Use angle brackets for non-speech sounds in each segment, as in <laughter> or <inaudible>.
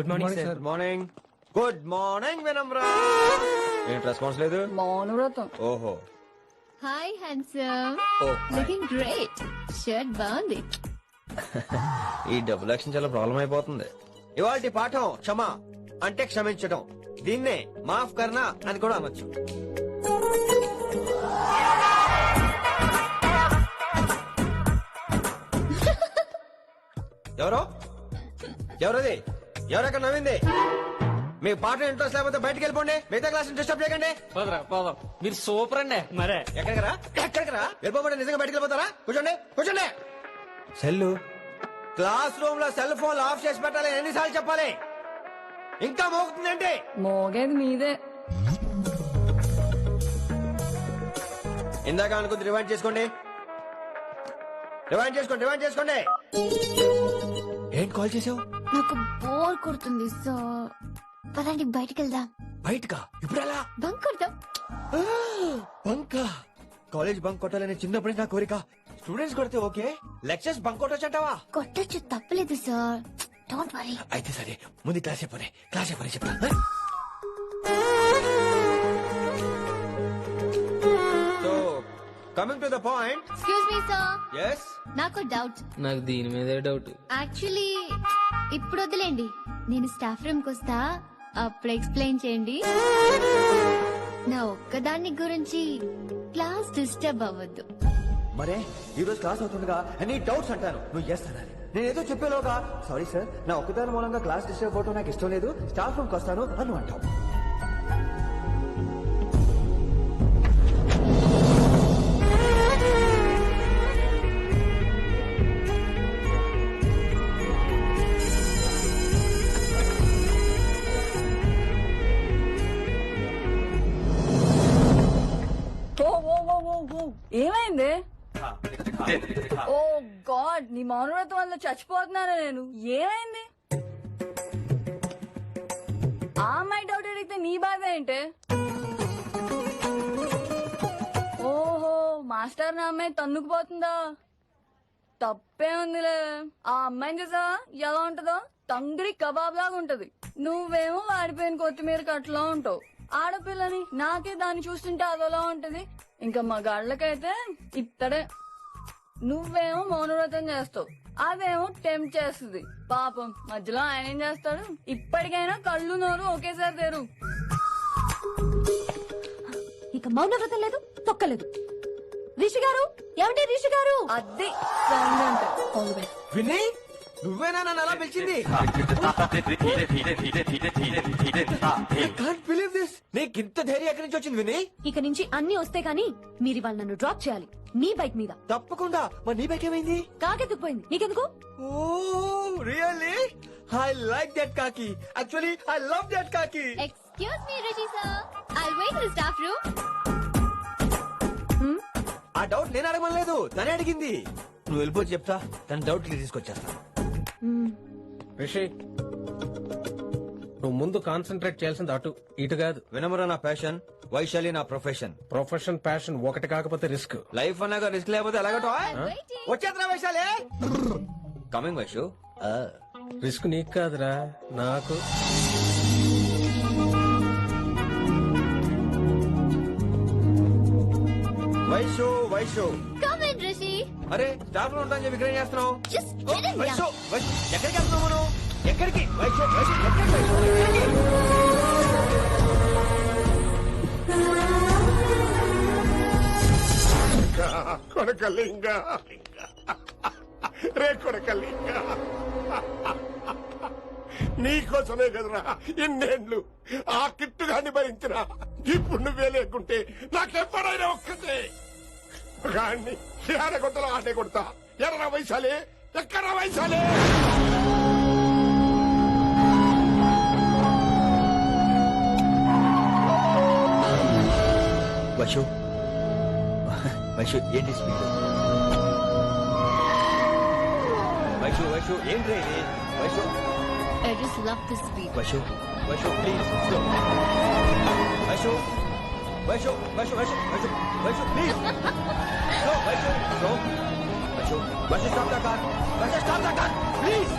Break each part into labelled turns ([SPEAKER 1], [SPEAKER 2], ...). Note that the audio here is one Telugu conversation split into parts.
[SPEAKER 1] Good morning sir
[SPEAKER 2] good morning good morning Vinamra ఏంటి రెస్పాన్స్ లేదు
[SPEAKER 3] మౌనవ్రతం
[SPEAKER 2] ఓహో
[SPEAKER 4] hi handsome
[SPEAKER 2] oh
[SPEAKER 4] looking great shirt బాగుంది
[SPEAKER 2] ఈ డబుల్ యాక్షన్ చాలా ప్రాబ్లం అయిపోతుంది. ఇవాళ పాఠం క్షమ అంటే క్షమించడం దీన్నే మాఫ్ కర్నా అని కూడా అనొచ్చు. ఎవరో? ఎవరది? ఎవరక్కడ నవ్వింది? మీ పాట ఇంట్రెస్ట్ లేకపోతే బయటకు వెళ్ళిపోండి. మిగతా క్లాస్ డిస్టర్బ్ చేయకండి.
[SPEAKER 1] పోదరా పోదాం. మీరు సూపర్ అండి. మరే.
[SPEAKER 2] ఎక్కడికరా ఎక్కడికరా వెళ్ళిపోకుండా నిజంగా బయటకు వెళ్ళిపోతారా? కూర్చోండి కూర్చోండి. సెల్లు. క్లాస్ రూమ్లో సెల్ ఫోన్ ఆఫ్ చేసి పెట్టాలి ఎన్నిసార్లు చెప్పాలి? ఇంకా మోగుతుందంటే?
[SPEAKER 3] మోగేది మీదే.
[SPEAKER 2] ఇందాక అనుకుంది రివైండ్ చేసుకోండి. రివైండ్ చేసుకోండి రివైండ్ చేసుకోండి. ఏంటి కాల్ చేసావు
[SPEAKER 4] నాకు బోర్ కొడుతుంది సో పదండి బయటికి వెళ్దాం
[SPEAKER 2] బయటకా? ఇప్పుడు ఎలా
[SPEAKER 4] బంక్ కొడదాం
[SPEAKER 2] బంకా. కాలేజ్ బంక్ కొట్టాలని చిన్నప్పటి నా కోరిక. స్టూడెంట్స్ కొడితే ఓకే లెక్చర్స్ బంక్ కొట్టొచ్చంటావా?
[SPEAKER 4] కొట్టచ్చు తప్పలేదు సార్ డోంట్ వరీ
[SPEAKER 2] అయితే సరే ముందు క్లాస్ చెప్పనే క్లాస్ చెప్పని చెప్తా so coming to the point
[SPEAKER 4] excuse me sir
[SPEAKER 2] yes
[SPEAKER 4] నాకు డౌట్
[SPEAKER 1] నాకు దీని మీదే డౌట్
[SPEAKER 4] యాక్చువల్లీ ఇప్పుడు వదిలేండి నేను స్టాఫ్ రూమ్ కొస్తా అప్పుడు ఎక్స్ప్లెయిన్ చేయండి. నా ఒక్కదాన్ని గురించి క్లాస్ డిస్టర్బ్ అవ్వద్దు.
[SPEAKER 2] మరే ఈ రోజు క్లాస్ అవుతుండగా ఎనీ డౌట్స్ అంటాను. నువ్వు ఎస్ అనాలి. నేను ఏదో చెప్పేలోగా సారీ సార్ నా ఒక్కదాని మూలంగా క్లాస్ డిస్టర్బ్ అవటం నాకు ఇష్టం లేదు స్టాఫ్ రూమ్కి వస్తాను అని అంటావు.
[SPEAKER 3] ఏమైంది? ఓ గాడ్ నీ మౌనవ్రతం వల్ల చచ్చిపోతున్నాను నేను. ఏమైంది? ఆ అమ్మాయి డౌట్ అడిగితే నీ బాధ ఏంటి? ఓహో మాస్టర్ నా అమ్మాయి తన్నుకుపోతుందా? తప్పే ఉందిలే. ఆ అమ్మాయిని చూసావా? ఎలా ఉంటుందో? తంగిడి కబాబ్ లాగా ఉంటది. నువ్వేమో వాడిపోయిన కొత్తిమీర కట్లా ఉంటావు. ఆడపిల్లని నాకే దాన్ని చూస్తుంటే అదోలా ఉంటది? ఇంకా మగాళ్ళకైతే ఇత్తడే. నువ్వేమో మౌనవ్రతం చేస్తావు. అదేమో టెంప్ చేస్తుంది. పాపం మధ్యలో ఆయన ఏం చేస్తాడు? ఇప్పటికైనా కళ్ళు నోరు ఒకేసారి తెరు.
[SPEAKER 5] ఇక మౌనవ్రతం లేదు తొక్కలేదు. రిషి గారు ఏమంటే రిషి గారు?
[SPEAKER 3] అది
[SPEAKER 2] నువ్వేనా నన్ను అలా పిలిచింది? <laughs> నీకు ఇంత ధైర్యం ఎక్కడి నుంచి వచ్చింది విని?
[SPEAKER 5] ఇక నుంచి అన్ని వస్తే గాని మీరు ఇవాళ నన్ను డ్రాప్ చేయాలి. మీ బైక్ మీద.
[SPEAKER 2] తప్పకుండా. మరి నీ బైక్ ఏమైంది?
[SPEAKER 5] కాకెత్తుకుపోయింది. నీకెందుకు?
[SPEAKER 2] Oh really? I like that కాకి. యాక్చువల్లీ ఐ లవ్ దట్ కాకి.
[SPEAKER 4] Excuse me Rishi sir. I wait in staff room.
[SPEAKER 2] ఆ డౌట్ నేను అడగలేదు తనే అడిగింది. నువ్వు వెళ్ళిపోయి చెప్తా. తన డౌట్ తీసుకొచ్చేస్తా.
[SPEAKER 6] రిషి నువ్వు ముందు కాన్సన్ట్రేట్ చేయాల్సింది అటు ఇటు కాదు.
[SPEAKER 2] వినమరా నా ప్యాషన్ వైశాలి నా ప్రొఫెషన్
[SPEAKER 6] ప్రొఫెషన్ ప్యాషన్ ఒకటి కాకపోతే రిస్క్
[SPEAKER 2] లైఫ్ అన్నాక రిస్క్ లేకపోతే ఎలాగటో. వచ్చేద్రా వైశాలి! కమింగ్ వైషు.
[SPEAKER 6] రిస్క్ నీకు కాదురా నాకు.
[SPEAKER 2] వైషు వైషు.
[SPEAKER 4] కమ్ ఇన్ రిషి
[SPEAKER 2] అరే స్టాఫ్లో ఉంటాను చెప్పి ఇక్కడ ఏం చేస్తున్నావు వైషు వైషు ఎక్కడికి వెళ్తున్నావు మనం? ఎక్కడికి?
[SPEAKER 7] కొడకలింగ రే కొడకలింగ నీకోసమే కదరా ఇన్నేళ్ళు ఆ కిట్టుగాన్ని భరించిన ఇప్పుడు నువ్వే లేకుంటే నాకెప్పుడైనా కానీ గాన్ని కొట్టలో ఆటే కొడతా. ఎర్ర వయసాలే ఎక్కడ వయసాలే
[SPEAKER 2] వైషు వైషు ఏంటి స్పీడ్? వైషు వైషు ఏంటి ఇది? Vaishu
[SPEAKER 4] I just love this beat.
[SPEAKER 2] Vaishu please slow Vaishu Vaishu Vaishu Vaishu Vaishu please slow Vaishu slow Vaishu Vaishu stop the car Vaishu stop the car please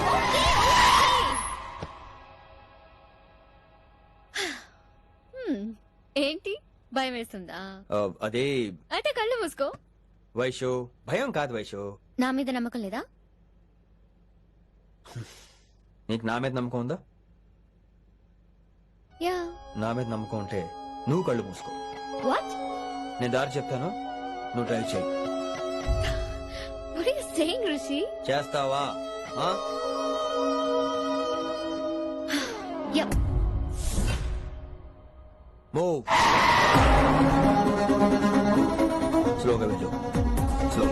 [SPEAKER 4] ఏంటి? భయం వేస్తుందా
[SPEAKER 2] అదే.
[SPEAKER 4] అయితే కళ్ళు మూసుకో.
[SPEAKER 2] వైషు భయం కాదు వైషు.
[SPEAKER 4] నా మీద నమ్మకం లేదా?
[SPEAKER 2] నీకు నా మీద నమ్మకం ఉందా?
[SPEAKER 4] యా.
[SPEAKER 2] నా మీద నమ్మకం ఉంటే నువ్వు కళ్ళు మూసుకో.
[SPEAKER 4] వాట్
[SPEAKER 2] నేను దారి చెప్తాను నువ్వు ట్రై చేయి.
[SPEAKER 4] వాట్ ఆర్ యు సేయింగ్
[SPEAKER 2] చేస్తావా?
[SPEAKER 4] యా.
[SPEAKER 2] మూవ్ స్లోగా వెళ్ళు స్లో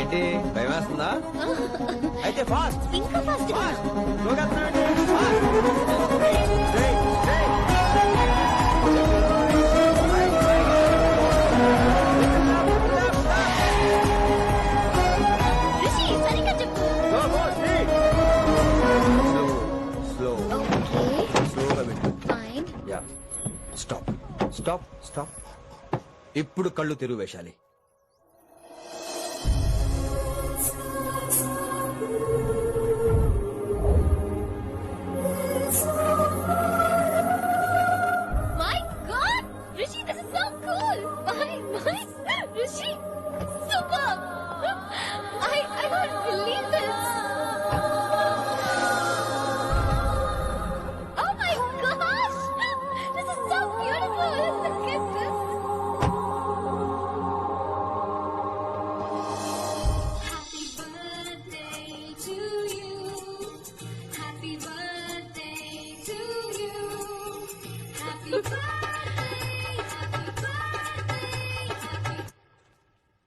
[SPEAKER 2] ఏంటి భయం వేస్తుందా? <laughs> అయితే ఫాస్ట్
[SPEAKER 4] ఇంకా ఫాస్ట్
[SPEAKER 2] స్లోగా? ఫాస్ట్. ఇప్పుడు కళ్ళు
[SPEAKER 8] తెరువేశాలి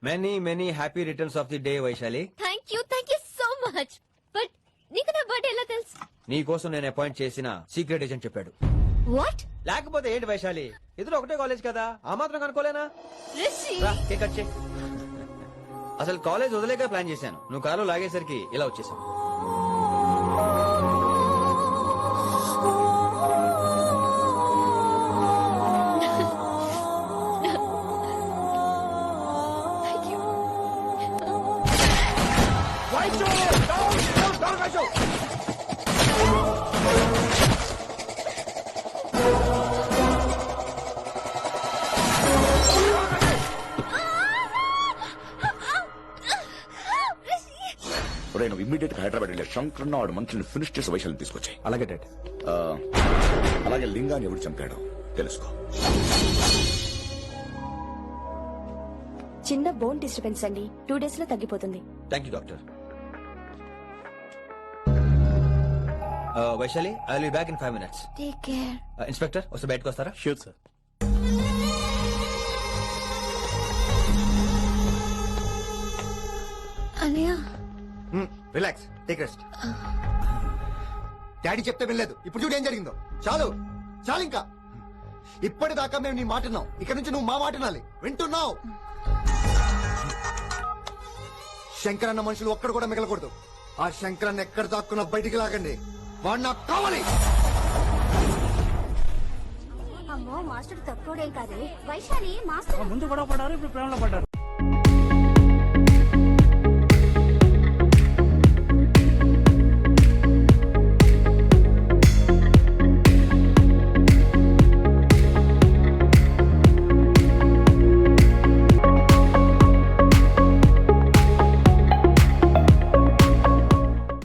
[SPEAKER 2] many many happy returns of the day Vaishali
[SPEAKER 4] Thank you, thank you so much. But నీకు నా బర్త్డే ఎలా తెలుసు?
[SPEAKER 2] నీ కోసం నేను అపాయింట్ చేసిన సీక్రెట్ ఏజెంట్ చెప్పాడు.
[SPEAKER 4] వాట్
[SPEAKER 2] లేకపోతే ఏంటి వైశాలి ఇద్దరు ఒకటే కాలేజ్ కదా. ఆ మాత్రం కనుకోలేనా
[SPEAKER 4] రిషి
[SPEAKER 2] రా, కేక్ కట్ చేయి. అసలు కాలేజ్ వదిలేక ప్లాన్ చేశాను. నువ్వు కారు లాగేసరికి ఇలా వచ్చేసావు.
[SPEAKER 9] ఇమ్మీడియట్గా హైదరాబాద్ వెళ్ళే శంకర్ వాడు మంత్రిని ఫినిష్ చేసి వైశాల్యం తీసుకొచ్చాయి.
[SPEAKER 2] అలాగే డాడ్.
[SPEAKER 9] అలాగే లింగాన్ని ఎవరు చంపాడో తెలుసుకో.
[SPEAKER 5] చిన్న బోన్ డిస్టర్బెన్స్ అండి. టూ డేస్లో తగ్గిపోతుంది.
[SPEAKER 2] Thank you doctor Vaishali I will back in five minutes
[SPEAKER 4] take care
[SPEAKER 2] inspector వస్తే బయటకు వస్తారా?
[SPEAKER 6] షూర్ సార్
[SPEAKER 4] అనియా.
[SPEAKER 2] రిలాక్స్ టేక్ రెస్ట్
[SPEAKER 10] డాడీ చెప్తే వినలేదు. ఇప్పుడు చూడు ఏం జరిగిందో. చాలు. చాలు ఇంకా. ఇప్పటిదాకా మేము నీ మాట విన్నాం. ఇక నుంచి నువ్వు మా మాట వినాలి. వింటున్నావు. శంకర్ అన్న మనుషులు ఒక్కడు కూడా మిగలకూడదు. ఆ శంకర్ అన్న ఎక్కడ దాక్కున్నా బయటికి లాగండి. వాడు నాకు కావాలి.
[SPEAKER 5] అమ్మో మాస్టర్ తక్కువడేం కాదు. వైశాలి మాస్టర్.
[SPEAKER 11] ముందు గొడవ పడ్డారు ఇప్పుడు ప్రేమలో పడ్డారు.